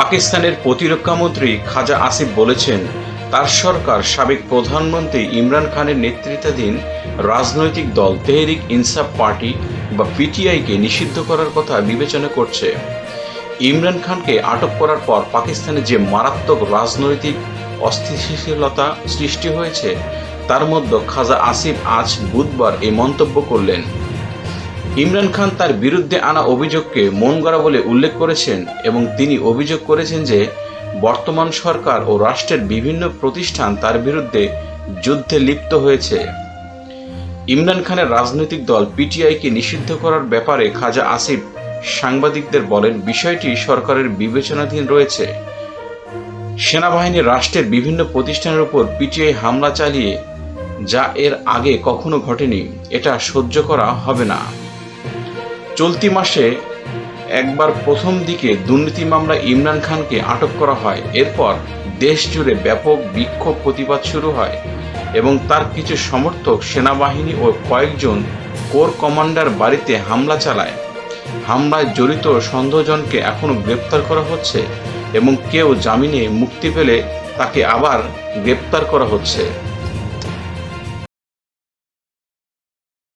পাকিস্তানের প্রতিরক্ষামন্ত্রী খাজা আসিফ বলেছেন, তার সরকার সাবেক প্রধানমন্ত্রী ইমরান খানের নেতৃত্বাধীন রাজনৈতিক দল তেহরিক ইনসাফ পার্টি বা পিটিআইকে নিষিদ্ধ করার কথা বিবেচনা করছে। ইমরান খানকে আটক করার পর পাকিস্তানে যে মারাত্মক রাজনৈতিক অস্থিতিশীলতা সৃষ্টি হয়েছে, তার মধ্যে খাজা আসিফ আজ বুধবার এই মন্তব্য করলেন। ইমরান খান তার বিরুদ্ধে আনা অভিযোগকে মন গড়া বলে উল্লেখ করেছেন এবং তিনি অভিযোগ করেছেন যে, বর্তমান সরকার ও রাষ্ট্রের বিভিন্ন প্রতিষ্ঠান তার বিরুদ্ধে যুদ্ধে লিপ্ত হয়েছে। ইমরান খানের রাজনৈতিক দল পিটিআইকে নিষিদ্ধ করার ব্যাপারে খাজা আসিফ সাংবাদিকদের বলেন, বিষয়টি সরকারের বিবেচনাধীন রয়েছে। সেনাবাহিনী রাষ্ট্রের বিভিন্ন প্রতিষ্ঠানের উপর পিটিআই হামলা চালিয়ে, যা এর আগে কখনো ঘটেনি, এটা সহ্য করা হবে না। চলতি মাসে একবার প্রথম দিকে দুর্নীতি মামলা ইমরান খানকে আটক করা হয়। এরপর দেশ জুড়ে ব্যাপক বিক্ষোভ প্রতিবাদ শুরু হয় এবং তার কিছু সমর্থক, সেনাবাহিনী ও কয়েকজন কোর কমান্ডার বাড়িতে হামলা চালায়। হামলায় জড়িত সন্দেহজনকে এখনও গ্রেপ্তার করা হচ্ছে এবং কেউ জামিনে মুক্তি পেলে তাকে আবার গ্রেপ্তার করা হচ্ছে।